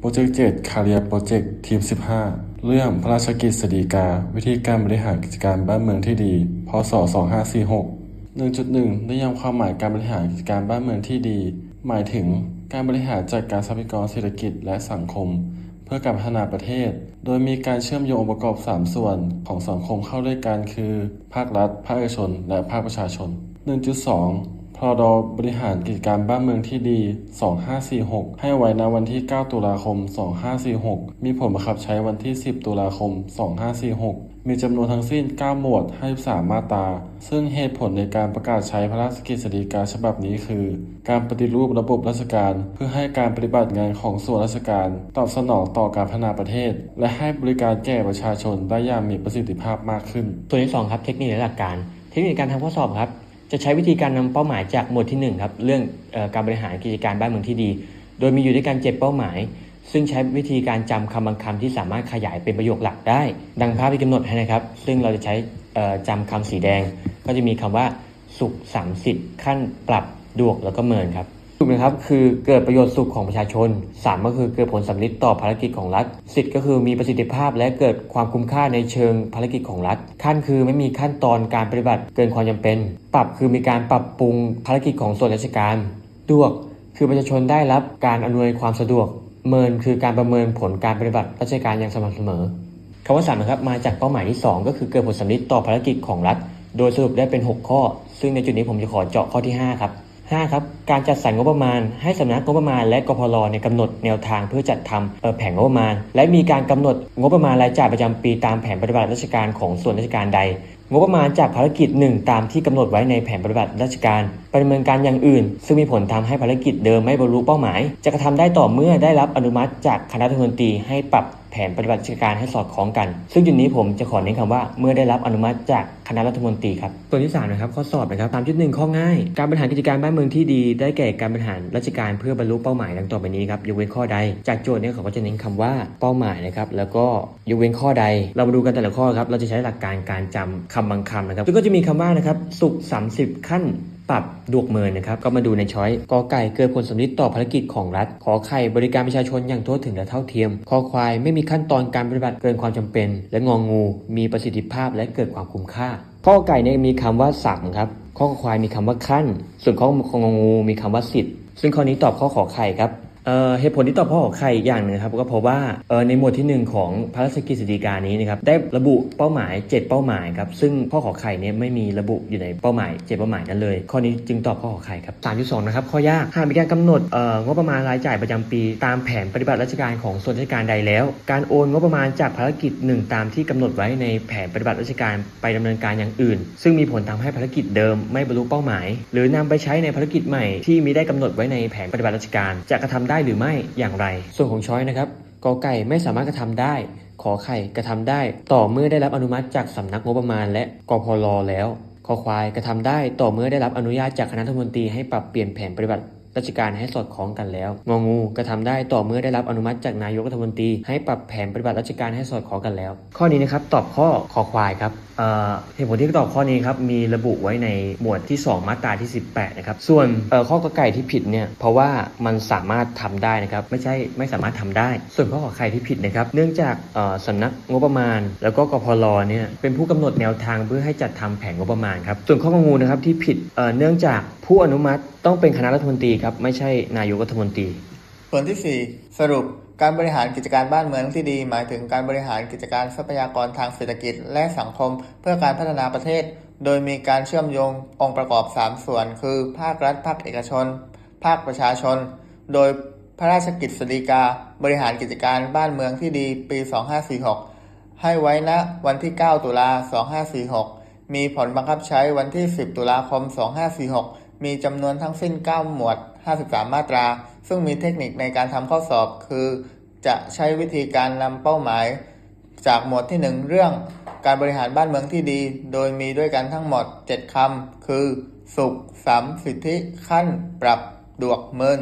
โปรเจกต์7 Career Project ทีม 15 เรื่องพระราชกิจสฎีกา วิธีการบริหารกิจการบ้านเมืองที่ดี พศ 2546 1.1นิยามความหมายการบริหารกิจการบ้านเมืองที่ดี หมายถึงการบริหารจัดการทรัพยากรเศรษฐกิจและสังคม เพื่อการพัฒนาประเทศ โดยมีการเชื่อมโยงองค์ประกอบ 3 ส่วนของสังคมเข้าด้วยกันคือ ภาครัฐ ภาคเอกชน และภาคประชาชน 1.2 พรดบริหารกิจการบ้านเมืองที่ดี 2546 ให้ไว้ณวันที่ 9 ตุลาคม 2546 มีผลบังคับใช้วันที่ 10 ตุลาคม 2546 มีจำนวนทั้งสิ้น 9 หมวด 53 มาตรา ซึ่งเหตุผลในการประกาศใช้พระราชกิจสีกาฉบับนี้คือ การปฏิรูประบบราชการ เพื่อให้การปฏิบัติงานของส่วนราชการ ตอบสนองต่อการพัฒนาประเทศ และให้บริการแก่ประชาชนได้อย่างมีประสิทธิภาพมากขึ้น ส่วนที่สองครับ เทคนิคและหลักการ เทคนิคการทำข้อสอบครับ จะใช้วิธีการนำเป้าหมายจากหมวดที่หนึ่งครับเรื่องออการบริหารกิจการบ้านเมืองที่ดี โดยมีอยู่ด้วยกันเจ็ดเป้าหมาย ซึ่งใช้วิธีการจำคำบางคำที่สามารถขยายเป็นประโยคหลักได้ ดังภาพที่กำหนดให้นะครับ ซึ่งเราจะใช้เอ่อจำคำสีแดง ก็จะมีคำว่าสุขสามสิทธิ์ขั้นปรับดวกแล้วก็เมินครับ สุขนะครับคือเกิดประโยชน์สุขของประชาชนสามก็คือเกิดผลสำลิดต่อภารกิจของรัฐ สิทธิ์ก็คือมีประสิทธิภาพและเกิดความคุ้มค่าในเชิงภารกิจของรัฐ ขั้นคือไม่มีขั้นตอนการปฏิบัติเกินความจำเป็น ปรับคือมีการปรับปรุงภารกิจของส่วนราชการดวก คือประชาชนได้รับการอำนวยความสะดวก เมินคือการประเมินผลการปฏิบัติราชการอย่างสม่ำเสมอคำว่าสามนะครับมาจากเป้าหมายที่ 2 ก็คือเกิดผลสำลิดต่อภารกิจของรัฐ โดยสรุปได้เป็น 6 ข้อ ซึ่งในจุดนี้ผมจะขอเจาะข้อที่ 5 ครับ 5ครับการจัดสรรงบประมาณ ให้สำนักงบประมาณ และกพลเนี่ยกำหนดแนวทางเพื่อจัดทำแผนงบประมาณ และมีการกำหนดงบประมาณรายจ่ายประจำปีตามแผนปฏิบัติราชการของส่วนราชการใด งบประมาณจากภารกิจหนึ่งตามที่กำหนดไว้ในแผนปฏิบัติราชการไปดำเนินการอย่างอื่น ซึ่งมีผลทำให้ภารกิจเดิมไม่บรรลุเป้าหมาย จะกระทำได้ต่อเมื่อได้รับอนุมัติจากคณะรัฐมนตรีให้ปรับแผนปฏิบัติราชการให้สอดคล้องกัน ซึ่งจุดนี้ผมจะขอเน้นคำว่าเมื่อได้รับอนุมัติจากคณะรัฐมนตรีครับส่วนที่3นะครับข้อสอบนะครับ3.1ข้อง่าย การบริหารกิจการบ้านเมืองที่ดี ได้แก่การบริหารราชการเพื่อบรรลุเป้าหมายดังต่อไปนี้ครับยกเว้นข้อใด จากโจทย์เนี่ยเขาก็จะเน้นคำว่าเป้าหมายนะครับแล้วก็ยกเว้นข้อใด เรามาดูกันแต่ละข้อครับเราจะใช้หลักการการจำคำบางคำนะครับซึ่งก็จะมีคำว่านะครับสุข 30 ขั้น ปรับดวกเมินนะครับก็มาดูในช้อยกอไก่เกิดผลสำลิดต่อภารกิจของรัฐ ขอไข่บริการประชาชนอย่างทั่วถึงและเท่าเทียมคอควายไม่มีขั้นตอนการปฏิบัติเกินความจำเป็น และงองงู มีประสิทธิภาพและเกิดความคุ้มค่าข้อไก่เนี่ยมีคำว่าสั่งครับข้อควายมีคำว่าขั้น ส่วนข้ององูมีคำว่าสิทธิ์ซึ่งข้อนี้ตอบข้อขอไข่ครับ เหตุผลที่ตอบข้อขอไข่อีกอย่างหนึ่งครับก็เพราะว่าในหมวดที่ 1 ของพระราชกฤษฎีกานี้นะครับได้ระบุเป้าหมาย 7 เป้าหมายครับซึ่งข้อขอไข่เนี่ยไม่มีระบุอยู่ในเป้าหมาย7เป้าหมายนั้นเลย ข้อนี้จึงตอบข้อขอไข่ครับ3.2นะครับข้อยากหากมีการกำหนดเอ่องบประมาณรายจ่ายประจำปี ตามแผนปฏิบัติราชการของส่วนราชการใดแล้ว การโอนงบประมาณจากภารกิจหนึ่งตามที่กำหนดไว้ในแผนปฏิบัติราชการไปดำเนินการอย่างอื่น ซึ่งมีผลทำให้ภารกิจเดิมไม่บรรลุเป้าหมาย หรือนำไปใช้ในภารกิจใหม่ที่มีได้กำหนดไว้ในแผนปฏิบัติราชการจะกระทำได้หรือไม่อย่างไร ส่วนของช้อยนะครับกอไก่ไม่สามารถกระทำได้ ขอไข่กระทำได้ ต่อเมื่อได้รับอนุมัติจากสำนักงบประมาณ และกพลแล้ว ขอควายกระทำได้ ต่อเมื่อได้รับอนุญาตจากคณะรัฐมนตรีให้ปรับเปลี่ยนแผนปฏิบัติ ราชการให้สอดคล้องกันแล้วงองูกระทำได้ต่อเมื่อได้รับอนุมัติจากนายกรัฐมนตรีให้ปรับแผนปฏิบัติราชการให้สอดคล้องกันแล้ว ข้อนี้นะครับตอบข้อคอควายครับเอ่อเหตุผลที่ตอบข้อนี้ครับมีระบุไว้ในหมวดที่ 2 มาตราที่ 18 นะครับ ส่วนเอ่อข้อกอไก่ที่ผิดเนี่ยเพราะว่ามันสามารถทำได้นะครับ ไม่ใช่ไม่สามารถทำได้ ส่วนข้อขอไข่ที่ผิดนะครับ เนื่องจากเอ่อสำนักงบประมาณ แล้วก็กพลเนี่ยเป็นผู้กำหนดแนวทางเพื่อให้จัดทำแผนงบประมาณครับส่วนข้อกงูนะครับที่ผิดเอ่อเนื่องจากผู้อนุมัติต้องเป็นคณะรัฐมนตรีครับไม่ใช่นายกรัฐมนตรี ส่วนที่ 4 สรุปการบริหารกิจการบ้านเมืองที่ดี หมายถึงการบริหารกิจการทรัพยากรทางเศรษฐกิจและสังคม เพื่อการพัฒนาประเทศ โดยมีการเชื่อมโยงองค์ประกอบ 3 ส่วน คือ ภาครัฐ ภาคเอกชน ภาคประชาชน โดยพระราชกิจสีกา บริหารกิจการบ้านเมืองที่ดี ปี 2546 ให้ไว้ณวันที่ 9 ตุลา 2546 มีผลบังคับใช้วันที่ 10 ตุลาคม 2546 มีจำนวนทั้งสิ้น 9 หมวด 53 มาตรา ซึ่งมีเทคนิคในการทำข้อสอบ คือจะใช้วิธีการนำเป้าหมาย จากหมวดที่ 1 เรื่องการบริหารบ้านเมืองที่ดี โดยมีด้วยกันทั้งหมด 7คำคือ สุขสามสิทธิ ขั้น ปรับ ดวกเมิน